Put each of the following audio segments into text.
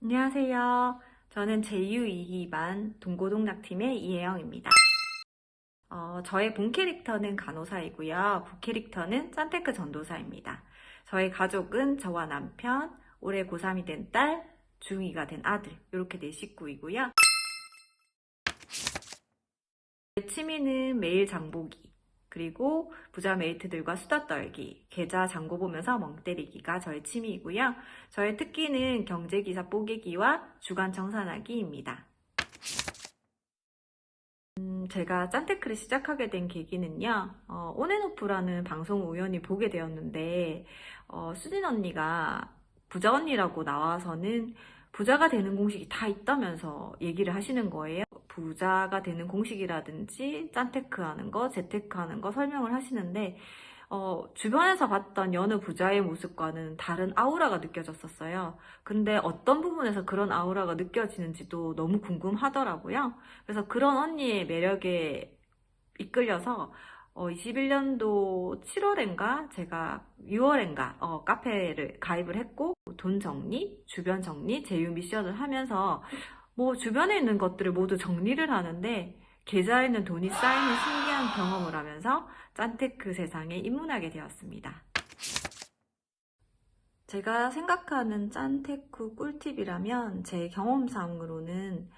안녕하세요. 저는 제222반 동고동락팀의 이혜영입니다. 어, 저의 본 캐릭터는 간호사이고요. 부 캐릭터는 짠테크 전도사입니다. 저의 가족은 저와 남편, 올해 고3이 된 딸, 중2가 된 아들, 이렇게 네 식구이고요. 제 취미는 매일 장보기, 그리고 부자 메이트들과 수다 떨기, 계좌 장고 보면서 멍 때리기가 저의 취미이고요. 저의 특기는 경제기사 뽀개기와 주간 청산하기입니다. 음, 제가 짠테크를 시작하게 된 계기는요, 어, 온앤오프라는 방송 우연히 보게 되었는데, 어, 수진 언니가 부자 언니라고 나와서는 부자가 되는 공식이 다 있다면서 얘기를 하시는 거예요. 부자가 되는 공식이라든지 짠테크 하는 거, 재테크 하는 거 설명을 하시는데 어, 주변에서 봤던 여느 부자의 모습과는 다른 아우라가 느껴졌었어요. 근데 어떤 부분에서 그런 아우라가 느껴지는지도 너무 궁금하더라고요. 그래서 그런 언니의 매력에 이끌려서 어, 21년도 7월엔가 제가 6월엔가 어, 카페를 가입을 했고 돈 정리, 주변 정리, 제휴 미션을 하면서 뭐 주변에 있는 것들을 모두 정리를 하는데 계좌에 있는 돈이 쌓이는 신기한 경험을 하면서 짠테크 세상에 입문하게 되었습니다. 제가 생각하는 짠테크 꿀팁이라면 제 경험상으로는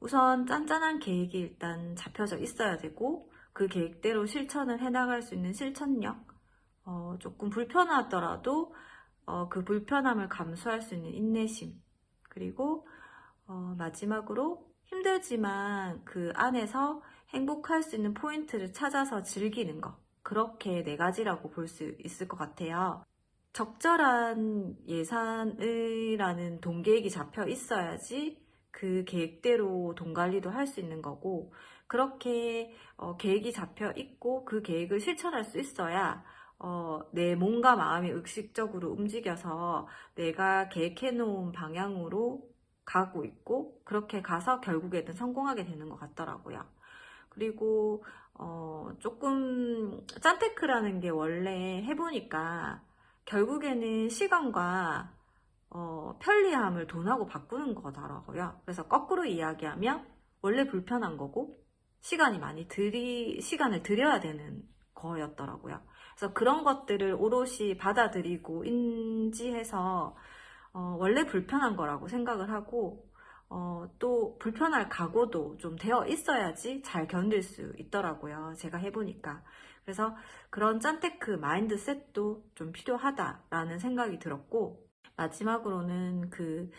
우선 짠짠한 계획이 일단 잡혀져 있어야 되고 그 계획대로 실천을 해나갈 수 있는 실천력 어, 조금 불편하더라도 어, 그 불편함을 감수할 수 있는 인내심 그리고 어, 마지막으로 힘들지만 그 안에서 행복할 수 있는 포인트를 찾아서 즐기는 것. 그렇게 네 가지라고 볼 수 있을 것 같아요. 적절한 예산이라는 돈 계획이 잡혀 있어야지 그 계획대로 돈 관리도 할 수 있는 거고, 그렇게 어, 계획이 잡혀 있고 그 계획을 실천할 수 있어야 어, 내 몸과 마음이 의식적으로 움직여서 내가 계획해 놓은 방향으로 가고 있고 그렇게 가서 결국에는 성공하게 되는 것 같더라고요. 그리고 어, 조금 짠테크라는 게 원래 해보니까 결국에는 시간과 어, 편리함을 돈하고 바꾸는 거더라고요. 그래서 거꾸로 이야기하면 원래 불편한 거고 시간이 많이 들이 시간을 들여야 되는 거였더라고요. 그래서 그런 것들을 오롯이 받아들이고 인지해서 어, 원래 불편한 거라고 생각을 하고 어, 또 불편할 각오도 좀 되어 있어야지 잘 견딜 수 있더라고요. 제가 해보니까. 그래서 그런 짠테크 마인드셋도 좀 필요하다라는 생각이 들었고 마지막으로는 그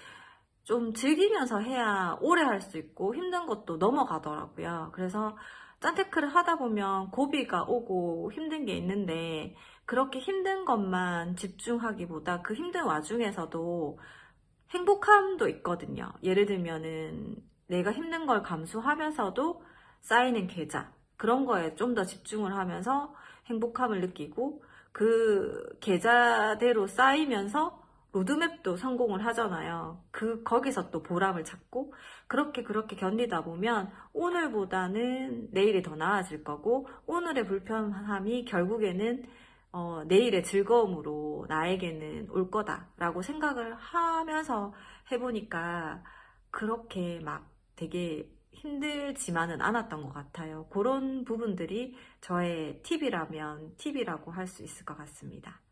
좀 즐기면서 해야 오래 할 수 있고 힘든 것도 넘어가더라고요. 그래서 짠테크를 하다 보면 고비가 오고 힘든 게 있는데 그렇게 힘든 것만 집중하기보다 그 힘든 와중에서도 행복함도 있거든요. 예를 들면은 내가 힘든 걸 감수하면서도 쌓이는 계좌 그런 거에 좀 더 집중을 하면서 행복함을 느끼고 그 계좌대로 쌓이면서 로드맵도 성공을 하잖아요. 그 거기서 또 보람을 찾고 그렇게 그렇게 견디다 보면 오늘보다는 내일이 더 나아질 거고 오늘의 불편함이 결국에는 어, 내일의 즐거움으로 나에게는 올 거다라고 생각을 하면서 해보니까 그렇게 막 되게 힘들지만은 않았던 것 같아요. 그런 부분들이 저의 팁이라면 팁이라고 할 수 있을 것 같습니다.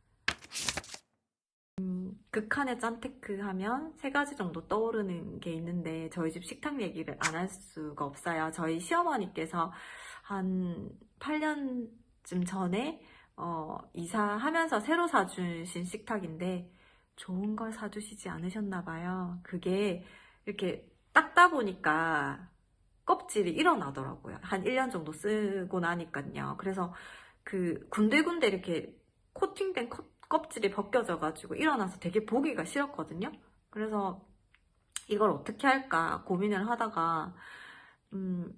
음, 극한의 짠테크 하면 세 가지 정도 떠오르는 게 있는데 저희 집 식탁 얘기를 안 할 수가 없어요. 저희 시어머니께서 한 8년쯤 전에 어, 이사하면서 새로 사주신 식탁인데 좋은 걸 사주시지 않으셨나 봐요. 그게 이렇게 닦다 보니까 껍질이 일어나더라고요. 한 1년 정도 쓰고 나니까요. 그래서 그 군데군데 이렇게 코팅된 컵- 껍질이 벗겨져가지고 일어나서 되게 보기가 싫었거든요. 그래서 이걸 어떻게 할까 고민을 하다가 음,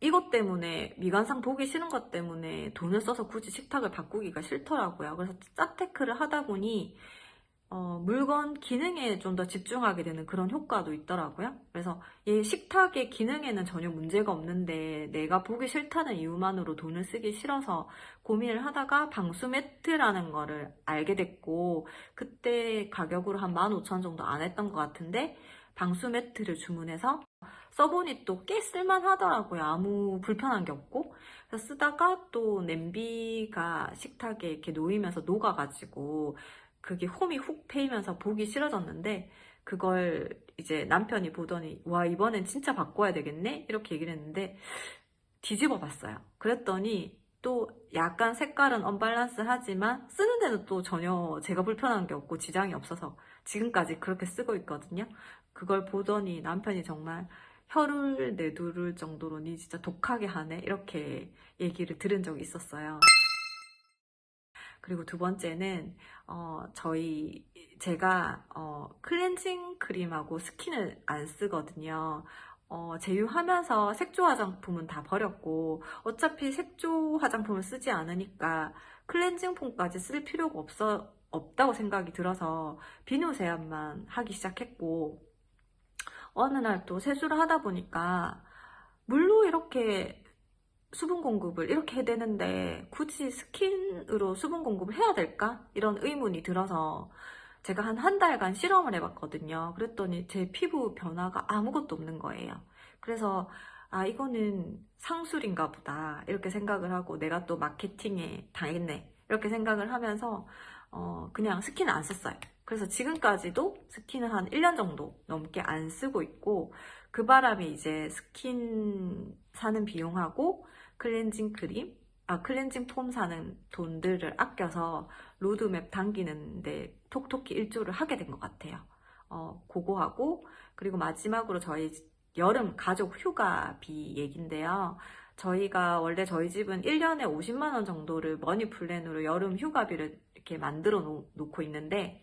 이것 때문에 미관상 보기 싫은 것 때문에 돈을 써서 굳이 식탁을 바꾸기가 싫더라고요. 그래서 짜테크를 하다 보니 어, 물건 기능에 좀 더 집중하게 되는 그런 효과도 있더라고요. 그래서 얘 식탁의 기능에는 전혀 문제가 없는데 내가 보기 싫다는 이유만으로 돈을 쓰기 싫어서 고민을 하다가 방수 매트라는 거를 알게 됐고 그때 가격으로 한 15,000원 정도 안 했던 것 같은데 방수 매트를 주문해서 써보니 또 꽤 쓸만하더라고요. 아무 불편한 게 없고. 쓰다가 또 냄비가 식탁에 이렇게 놓이면서 녹아가지고 그게 홈이 훅 패이면서 보기 싫어졌는데 그걸 이제 남편이 보더니 와 이번엔 진짜 바꿔야 되겠네 이렇게 얘기를 했는데 뒤집어 봤어요. 그랬더니 또 약간 색깔은 언밸런스 하지만 쓰는 데는 또 전혀 제가 불편한 게 없고 지장이 없어서 지금까지 그렇게 쓰고 있거든요. 그걸 보더니 남편이 정말 혀를 내두를 정도로 니 진짜 독하게 하네 이렇게 얘기를 들은 적이 있었어요. 그리고 두 번째는 어, 저희 제가 어, 클렌징 크림하고 스킨을 안 쓰거든요. 어, 제휴하면서 색조 화장품은 다 버렸고 어차피 색조 화장품을 쓰지 않으니까 클렌징 폼까지 쓸 필요가 없어 없다고 생각이 들어서 비누 세안만 하기 시작했고 어느 날 또 세수를 하다 보니까 물로 이렇게 수분 공급을 이렇게 해야 되는데 굳이 스킨으로 수분 공급을 해야 될까? 이런 의문이 들어서 제가 한 한 달간 실험을 해봤거든요. 그랬더니 제 피부 변화가 아무것도 없는 거예요. 그래서 아 이거는 상술인가 보다 이렇게 생각을 하고 내가 또 마케팅에 당했네 이렇게 생각을 하면서 어, 그냥 스킨을 안 썼어요. 그래서 지금까지도 스킨을 한 1년 정도 넘게 안 쓰고 있고 그 바람에 이제 스킨 사는 비용하고 클렌징 크림, 아 클렌징 폼 사는 돈들을 아껴서 로드맵 당기는데 톡톡히 일조를 하게 된 것 같아요. 어, 그거하고 그리고 마지막으로 저희 여름 가족 휴가비 얘긴데요. 저희가 원래 저희 집은 1년에 50만 원 정도를 머니 플랜으로 여름 휴가비를 이렇게 만들어 놓, 놓고 있는데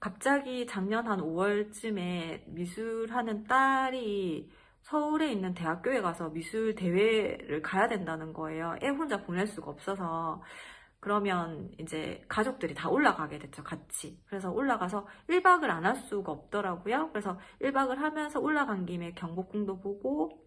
갑자기 작년 한 5월쯤에 미술하는 딸이 서울에 있는 대학교에 가서 미술 대회를 가야 된다는 거예요. 애 혼자 보낼 수가 없어서. 그러면 이제 가족들이 다 올라가게 됐죠, 같이. 그래서 올라가서 1박을 안 할 수가 없더라고요. 그래서 1박을 하면서 올라간 김에 경복궁도 보고,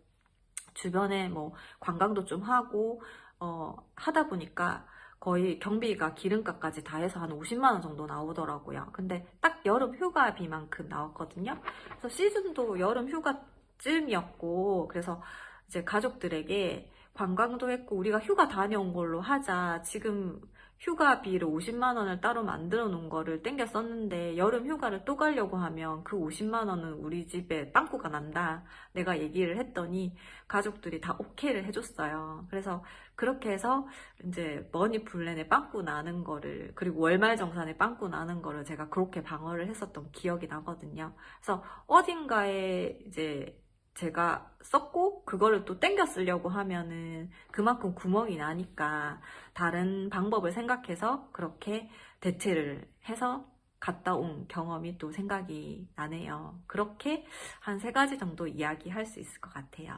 주변에 뭐 관광도 좀 하고, 어, 하다 보니까 거의 경비가 기름값까지 다 해서 한 50만 원 정도 나오더라고요. 근데 딱 여름 휴가비만큼 나왔거든요. 그래서 시즌도 여름 휴가 쯤이었고 그래서 이제 가족들에게 관광도 했고 우리가 휴가 다녀온 걸로 하자. 지금 휴가비를 50만 원을 따로 만들어 놓은 거를 땡겨 썼는데 여름 휴가를 또 가려고 하면 그 50만 원은 우리 집에 빵꾸가 난다. 내가 얘기를 했더니 가족들이 다 오케이를 해줬어요. 그래서 그렇게 해서 이제 머니 플랜에 빵꾸 나는 거를 그리고 월말 정산에 빵꾸 나는 거를 제가 그렇게 방어를 했었던 기억이 나거든요. 그래서 어딘가에 이제 제가 썼고 그거를 또 땡겨 쓰려고 하면은 그만큼 구멍이 나니까 다른 방법을 생각해서 그렇게 대체를 해서 갔다 온 경험이 또 생각이 나네요. 그렇게 한 세 가지 정도 이야기할 수 있을 것 같아요.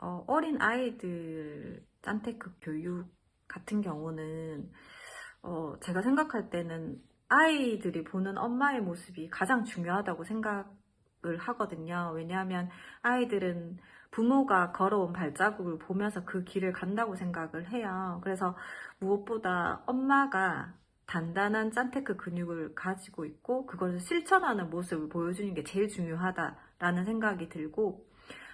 어, 어린 아이들 짠테크 교육 같은 경우는 어, 제가 생각할 때는 아이들이 보는 엄마의 모습이 가장 중요하다고 생각 을 하거든요. 왜냐하면 아이들은 부모가 걸어온 발자국을 보면서 그 길을 간다고 생각을 해요. 그래서 무엇보다 엄마가 단단한 짠테크 근육을 가지고 있고 그것을 실천하는 모습을 보여주는 게 제일 중요하다라는 생각이 들고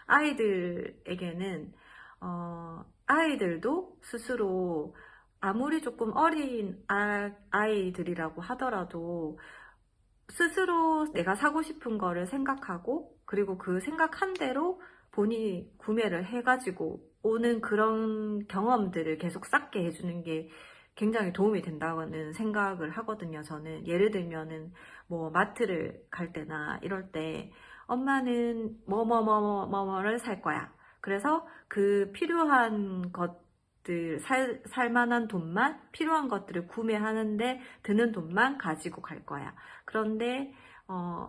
아이들에게는 어, 아이들도 스스로 아무리 조금 어린 아, 아이들이라고 하더라도 스스로 내가 사고 싶은 거를 생각하고 그리고 그 생각한 대로 본인이 구매를 해가지고 오는 그런 경험들을 계속 쌓게 해주는 게 굉장히 도움이 된다는 생각을 하거든요. 저는 예를 들면은 뭐 마트를 갈 때나 이럴 때 엄마는 뭐뭐뭐뭐뭐를 살 거야. 그래서 그 필요한 것 들 살, 살 만한 돈만 필요한 것들을 구매하는데 드는 돈만 가지고 갈 거야. 그런데 어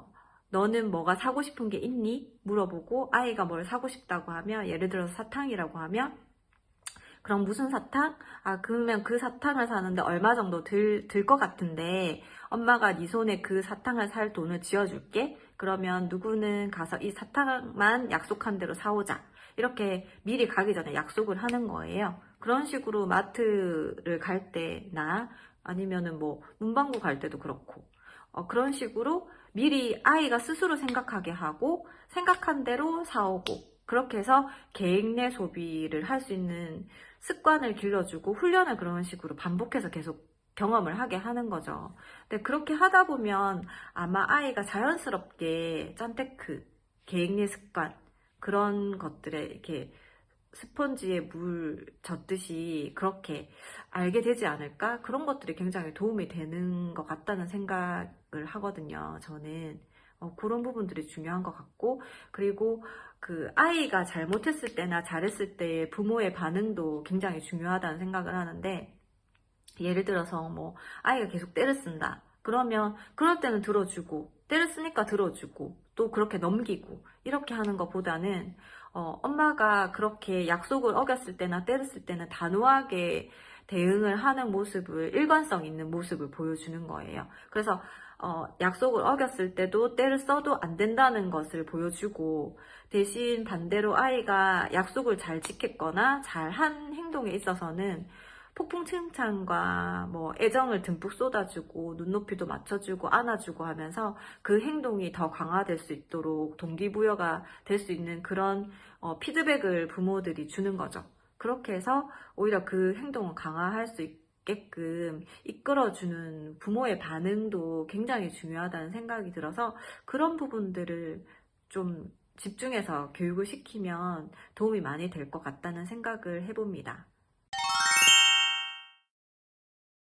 너는 뭐가 사고 싶은 게 있니? 물어보고 아이가 뭘 사고 싶다고 하면 예를 들어서 사탕이라고 하면 그럼 무슨 사탕? 아, 그러면 그 사탕을 사는데 얼마 정도 들, 들 것 같은데, 엄마가 네 손에 그 사탕을 살 돈을 지어줄게? 그러면 누구는 가서 이 사탕만 약속한 대로 사오자. 이렇게 미리 가기 전에 약속을 하는 거예요. 그런 식으로 마트를 갈 때나 아니면은 뭐 문방구 갈 때도 그렇고, 어, 그런 식으로 미리 아이가 스스로 생각하게 하고, 생각한 대로 사오고, 그렇게 해서 계획 내 소비를 할 수 있는 습관을 길러주고 훈련을 그런 식으로 반복해서 계속 경험을 하게 하는 거죠. 근데 그렇게 하다 보면 아마 아이가 자연스럽게 짠테크, 계획 내 습관, 그런 것들에 이렇게 스펀지에 물 젖듯이 그렇게 알게 되지 않을까? 그런 것들이 굉장히 도움이 되는 것 같다는 생각을 하거든요. 저는. 어, 그런 부분들이 중요한 것 같고, 그리고 그 아이가 잘못했을 때나 잘했을 때의 부모의 반응도 굉장히 중요하다는 생각을 하는데, 예를 들어서 뭐 아이가 계속 때를 쓴다. 그러면 그럴 때는 들어주고, 때를 쓰니까 들어주고, 또 그렇게 넘기고, 이렇게 하는 것보다는 어, 엄마가 그렇게 약속을 어겼을 때나 쓸 때는 단호하게 대응을 하는 모습을, 일관성 있는 모습을 보여주는 거예요. 그래서 어, 약속을 어겼을 때도 때를 써도 안 된다는 것을 보여주고 대신 반대로 아이가 약속을 잘 지켰거나 잘 한 행동에 있어서는 폭풍 칭찬과 뭐 애정을 듬뿍 쏟아주고 눈높이도 맞춰주고 안아주고 하면서 그 행동이 더 강화될 수 있도록 동기부여가 될 수 있는 그런 어, 피드백을 부모들이 주는 거죠. 그렇게 해서 오히려 그 행동을 강화할 수 있게끔 이끌어주는 부모의 반응도 굉장히 중요하다는 생각이 들어서 그런 부분들을 좀 집중해서 교육을 시키면 도움이 많이 될 것 같다는 생각을 해봅니다.